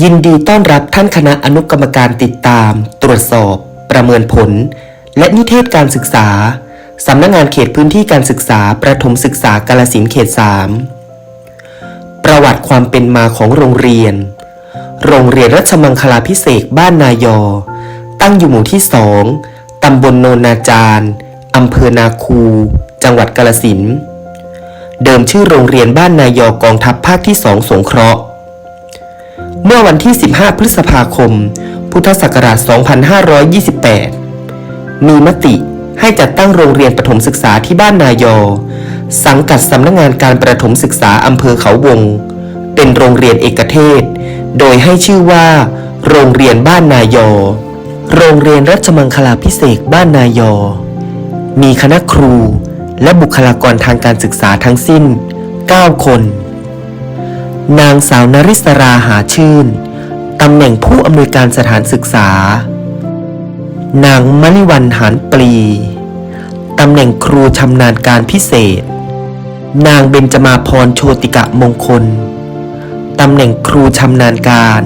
ยินดีต้อนรับท่านคณะอนุกรรมการติดตาม ตรวจสอบ ประเมินผล และนิเทศการศึกษา สำนักงานเขตพื้นที่การศึกษา ประถมศึกษากาลสินเขต 3 ประวัติความเป็นมาของโรงเรียน โรงเรียนรัชมังคลาพิเศษบ้านนายอ ตั้งอยู่หมู่ที่สองตำบลโนนนาจารอำเภอนาคู จังหวัดกาลสินเดิมชื่อโรงเรียนบ้านนายอกองทัพภาคที่สองสงเคราะห์ เมื่อวันที่ 15 พฤษภาคม พุทธศักราช 2528 มีมติให้จัดตั้งโรงเรียนประถมศึกษาที่บ้านนายอ สังกัดสำนักงงานการประถมศึกษาอำเภอเขาวง เป็นโรงเรียนเอกเทศ โดยให้ชื่อว่า โรงเรียนบ้านนายอ โรงเรียนรัชมังคลาพิเศษบ้านนายอ มีคณะครูและบุคลากรทางการศึกษาทั้งสิ้น 9 คน นางสาวนริศราหาชื่น ตำแหน่งผู้อำนวยการสถานศึกษา นางมลิวันหานปลี ตำแหน่งครูชำนาญการพิเศษ นางเบญจมาพรโชติกะมงคล ตำแหน่งครูชำนาญการ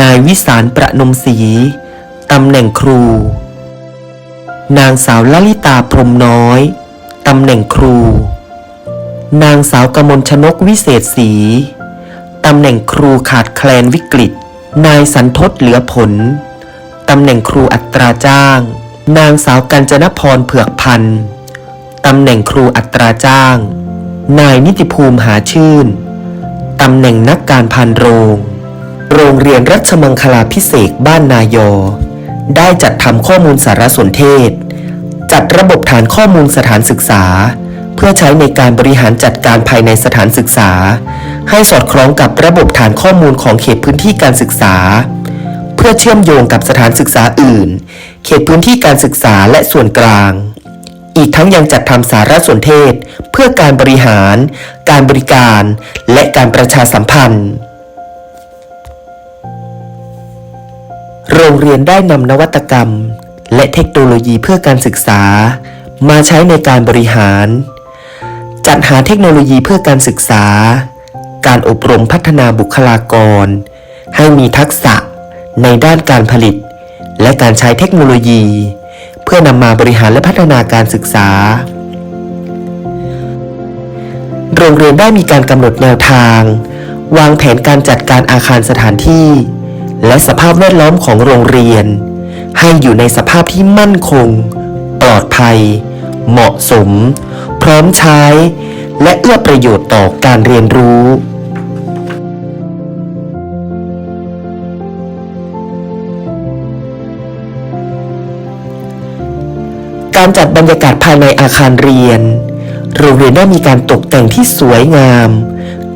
นายวิสารประนมศรี ตำแหน่งครู นางสาวลลิตาพรมน้อย ตำแหน่งครู นางสาวกมลชนกวิเศษศรีตำแหน่งครูขาดแคลนวิกฤต นายสันทศเหลือผล ตำแหน่งครูอัตราจ้าง นางสาวกัญจนพรเผือกพันธ์ตำแหน่งครูอัตราจ้าง นายนิติภูมิหาชื่น ตำแหน่งนักการพันโรง โรงเรียนรัชมังคลาพิเศษบ้านนายอ ได้จัดทำข้อมูลสารสนเทศ จัดระบบฐานข้อมูลสถานศึกษา พื่อใช้ในการบริหารจัดการภายในสถานศึกษา ให้สอดคล้องกับระบบฐานข้อมูลของเขตพื้นที่การศึกษา เพื่อเชื่อมโยงกับสถานศึกษาอื่น เขตพื้นที่การศึกษาและส่วนกลาง อีกทั้งยังจัดทำสารสนเทศ เพื่อการบริหาร การบริการ และการประชาสัมพันธ์โรงเรียนได้นำนวัตกรรม และเทคโนโลยีเพื่อการศึกษา มาใช้ในการบริหาร จัดหาเทคโนโลยีเพื่อการศึกษา การอบรมพัฒนาบุคลากร ให้มีทักษะในด้านการผลิต และการใช้เทคโนโลยี เพื่อนำมาบริหารและพัฒนาการศึกษา โรงเรียนได้มีการกำหนดแนวทาง วางแผนการจัดการอาคารสถานที่ และสภาพแวดล้อมของโรงเรียน ให้อยู่ในสภาพที่มั่นคง ปลอดภัย เหมาะสม ร้อมใช้ และเอื้อประโยชน์ต่อการเรียนรู้การจัดบรรยากาศภายในอาคารเรียน โรงเรียนได้มีการตกแต่งที่สวยงาม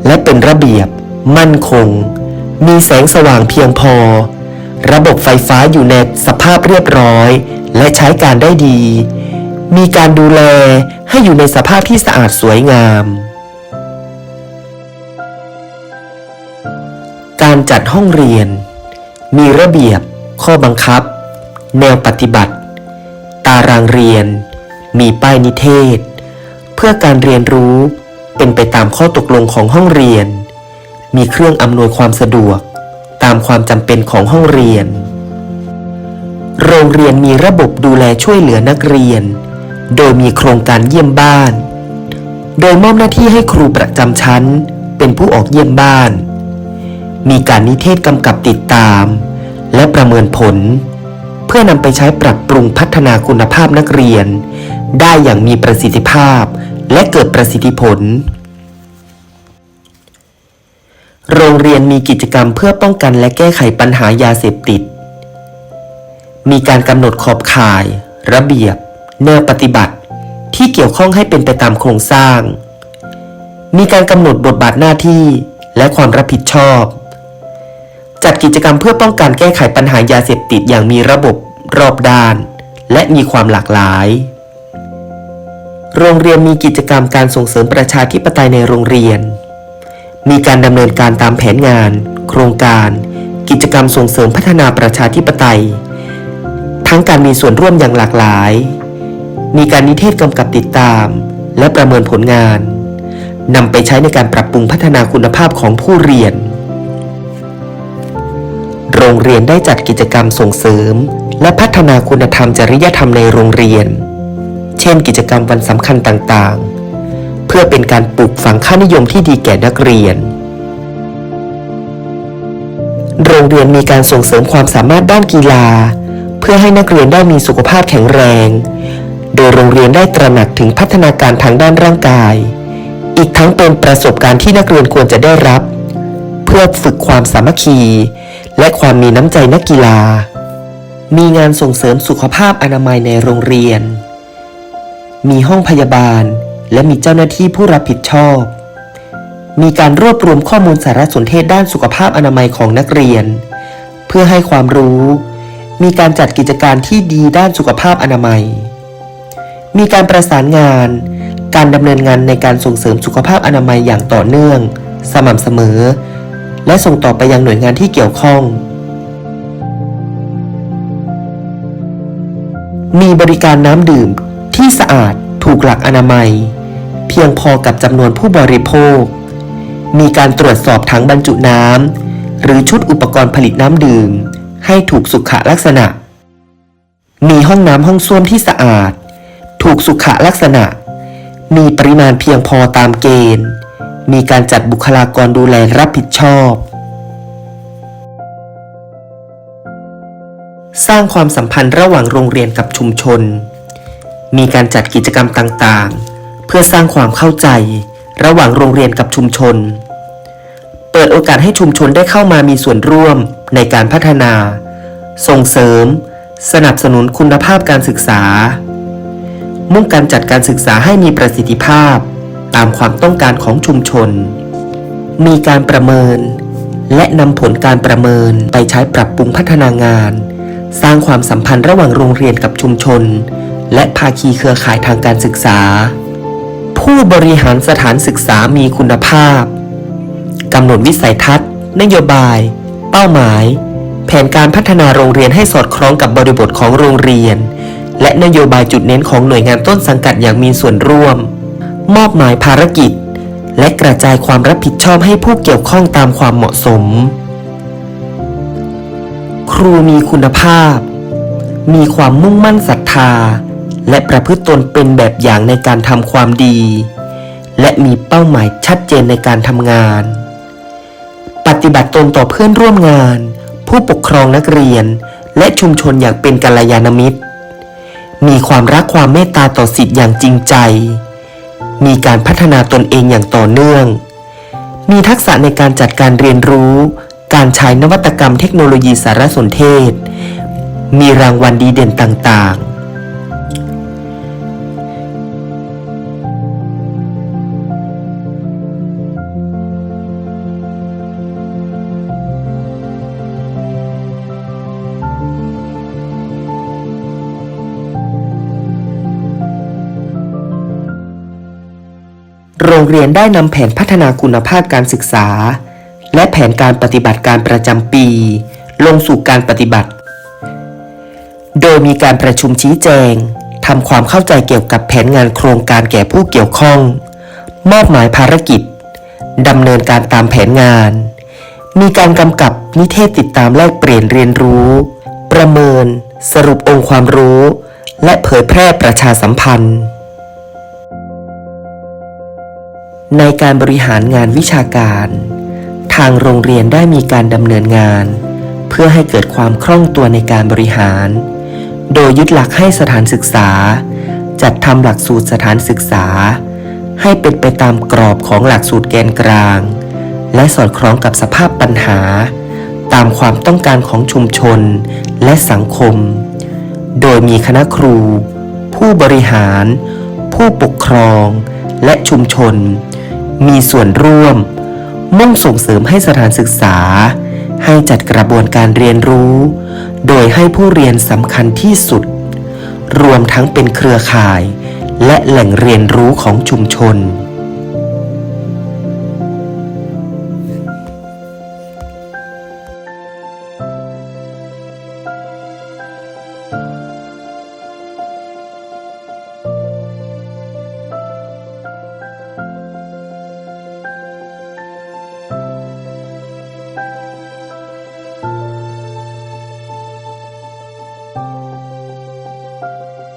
และเป็นระเบียบ มั่นคง มีแสงสว่างเพียงพอ ระบบไฟฟ้าอยู่ในสภาพเรียบร้อย และใช้การได้ดี มีการดูแลให้อยู่ในสภาพที่สะอาดสวยงาม การจัดห้องเรียน มีระเบียบ ข้อบังคับ แนวปฏิบัติ ตารางเรียน มีป้ายนิเทศ เพื่อการเรียนรู้เป็นไปตามข้อตกลงของห้องเรียน มีเครื่องอำนวยความสะดวก ตามความจำเป็นของห้องเรียน โรงเรียนมีระบบดูแลช่วยเหลือนักเรียน โดยมีโครงการเยี่ยมบ้าน โดยมอบหน้าที่ให้ครูประจำชั้น เป็นผู้ออกเยี่ยมบ้าน มีการนิเทศกำกับติดตาม และประเมินผล เพื่อนำไปใช้ปรับปรุงพัฒนาคุณภาพนักเรียน ได้อย่างมีประสิทธิภาพ และเกิดประสิทธิผล โรงเรียนมีกิจกรรมเพื่อป้องกันและแก้ไขปัญหายาเสพติด มีการกำหนดขอบข่าย ระเบียบ แนวปฏิบัติที่เกี่ยวข้องให้เป็นไปตามโครงสร้าง มีการกำหนดบทบาทหน้าที่และความรับผิดชอบ จัดกิจกรรมเพื่อป้องกันแก้ไขปัญหายาเสพติดอย่างมีระบบรอบด้าน และมีความหลากหลาย โรงเรียนมีกิจกรรมการส่งเสริมประชาธิปไตยในโรงเรียน มีการดำเนินการตามแผนงาน โครงการ กิจกรรมส่งเสริมพัฒนาประชาธิปไตย ทั้งการมีส่วนร่วมอย่างหลากหลาย มีการนิเทศกำกับติดตาม และประเมินผลงานนำไปใช้ในการปรับปรุงพัฒนาคุณภาพของผู้เรียน โรงเรียนได้จัดกิจกรรมส่งเสริม และพัฒนาคุณธรรมจริยธรรมในโรงเรียน เช่น กิจกรรมวันสำคัญต่างๆ เพื่อเป็นการปลูกฝังค่านิยมที่ดีแก่นักเรียน โรงเรียนมีการส่งเสริมความสามารถด้านกีฬา เพื่อให้นักเรียนได้มีสุขภาพแข็งแรง โดยโรงเรียนได้ตระหนักถึงพัฒนาการทางด้านร่างกาย อีกทั้งเป็นประสบการณ์ที่นักเรียนควรจะได้รับ เพื่อฝึกความสามัคคี และความมีน้ำใจนักกีฬา มีงานส่งเสริมสุขภาพอนามัยในโรงเรียน มีห้องพยาบาล และมีเจ้าหน้าที่ผู้รับผิดชอบ มีการรวบรวมข้อมูลสารสนเทศด้านสุขภาพอนามัยของนักเรียน เพื่อให้ความรู้ มีการจัดกิจการที่ดีด้านสุขภาพอนามัย มีการประสานงาน การดำเนินงานในการส่งเสริมสุขภาพอนามัยอย่างต่อเนื่อง สม่ำเสมอ และส่งต่อไปยังหน่วยงานที่เกี่ยวข้อง มีบริการน้ำดื่มที่สะอาดถูกหลักอนามัย เพียงพอกับจำนวนผู้บริโภค มีการตรวจสอบถังบรรจุน้ำหรือชุดอุปกรณ์ผลิตน้ำดื่ม ให้ถูกสุขลักษณะ มีห้องน้ำห้องส้วมที่สะอาด ถูกสุขลักษณะ มีปริมาณเพียงพอตามเกณฑ์ มีการจัดบุคลากรดูแลรับผิดชอบ สร้างความสัมพันธ์ระหว่างโรงเรียนกับชุมชน มีการจัดกิจกรรมต่างๆ เพื่อสร้างความเข้าใจ ระหว่างโรงเรียนกับชุมชน เปิดโอกาสให้ชุมชนได้เข้ามามีส่วนร่วมในการพัฒนา ส่งเสริม สนับสนุนคุณภาพการศึกษา มุ่งการจัดการศึกษาให้มีประสิทธิภาพ ตามความต้องการของชุมชน มีการประเมิน และนำผลการประเมินไปใช้ปรับปรุงพัฒนางาน สร้างความสัมพันธ์ระหว่างโรงเรียนกับชุมชน และภาคีเครือข่ายทางการศึกษา ผู้บริหารสถานศึกษามีคุณภาพกำหนดวิสัยทัศน์ นโยบาย เป้าหมาย แผนการพัฒนาโรงเรียนให้สอดคล้องกับบริบทของโรงเรียน และนโยบายจุดเน้นของหน่วยงานต้นสังกัดอย่างมีส่วนร่วม มอบหมายภารกิจ และกระจายความรับผิดชอบให้ผู้เกี่ยวข้องตามความเหมาะสม ครูมีคุณภาพ มีความมุ่งมั่นศรัทธา และประพฤติตนเป็นแบบอย่างในการทำความดี และมีเป้าหมายชัดเจนในการทำงาน ปฏิบัติตนต่อเพื่อนร่วมงาน ผู้ปกครองนักเรียน และชุมชนอย่างเป็นกัลยาณมิตร มีความรักความเมตตาต่อสิทธิ์อย่างจริงใจ มีการพัฒนาตนเองอย่างต่อเนื่อง มีทักษะในการจัดการเรียนรู้ การใช้นวัตกรรมเทคโนโลยีสารสนเทศ มีรางวัลดีเด่นต่างๆ โรงเรียนได้นำแผนพัฒนาคุณภาพการศึกษา และแผนการปฏิบัติการประจำปี ลงสู่การปฏิบัติ โดยมีการประชุมชี้แจงทำความเข้าใจเกี่ยวกับแผนงานโครงการแก่ผู้เกี่ยวข้อง มอบหมายภารกิจดำเนินการตามแผนงาน มีการกำกับนิเทศติดตามแลกเปลี่ยนเรียนรู้ ประเมิน สรุปองค์ความรู้ และเผยแพร่ประชาสัมพันธ์ ในการบริหารงานวิชาการ ทางโรงเรียนได้มีการดำเนินงาน เพื่อให้เกิดความคล่องตัวในการบริหาร โดยยึดหลักให้สถานศึกษา จัดทำหลักสูตรสถานศึกษา ให้เป็นไปตามกรอบของหลักสูตรแกนกลาง และสอดคล้องกับสภาพปัญหา ตามความต้องการของชุมชนและสังคม โดยมีคณะครู ผู้บริหาร ผู้ปกครอง และชุมชน มีส่วนร่วม มุ่งส่งเสริมให้สถานศึกษา ให้จัดกระบวนการเรียนรู้ โดยให้ผู้เรียนสำคัญที่สุด รวมทั้งเป็นเครือข่าย และแหล่งเรียนรู้ของชุมชน